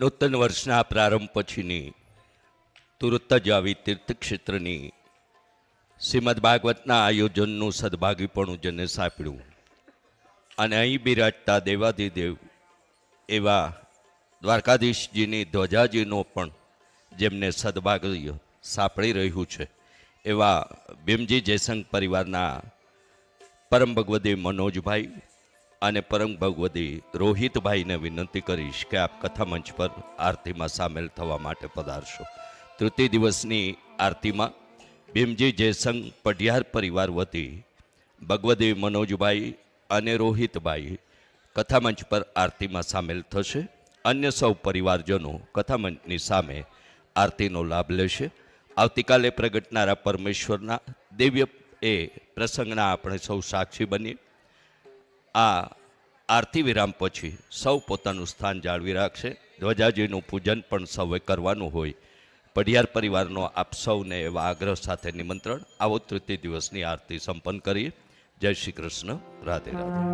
નૂતન વર્ષના પ્રારંભ પછીની તુરત જ આવી તીર્થક્ષેત્રની શ્રીમદ ભાગવતના આયોજનનું સદભાગીપણું જેને સાંપડ્યું. અને અહીં બિરાજતા દેવાધિદેવ એવા દ્વારકાધીશજીની ધ્વજાજીનો પણ જેમને સદભાગ્ય સાંપડી રહ્યું છે, એવા ભીમજી જયસંગ પરિવારના પરમ ભગવદી મનોજભાઈ અને પરમ ભગવદી રોહિતભાઈને વિનંતી કરીશ કે આપ કથા મંચ પર આરતીમાં સામેલ થવા માટે પધારશો. તૃતીય દિવસની આરતીમાં ભીમજી જયસંગ પઢિયાર પરિવાર વતી ભગવદી મનોજભાઈ અને રોહિતભાઈ કથામંચ પર આરતીમાં સામેલ થશે. અન્ય સૌ પરિવારજનો કથામંચની સામે આરતીનો લાભ લેશે. આવતીકાલે પ્રગટનારા પરમેશ્વરના દિવ્ય એ પ્રસંગના આપણે સૌ સાક્ષી બનીએ. આ આરતી વિરામ પછી સૌ પોતાનું સ્થાન જાળવી રાખશે. ધ્વજાજીનું પૂજન પણ સૌએ કરવાનું હોય. પઢિયાર પરિવારનો આપ સૌને એવા આગ્રહ સાથે નિમંત્રણ. આવો તૃતીય દિવસની આરતી સંપન્ન કરીએ. જય શ્રી કૃષ્ણ. રાધે રાધે.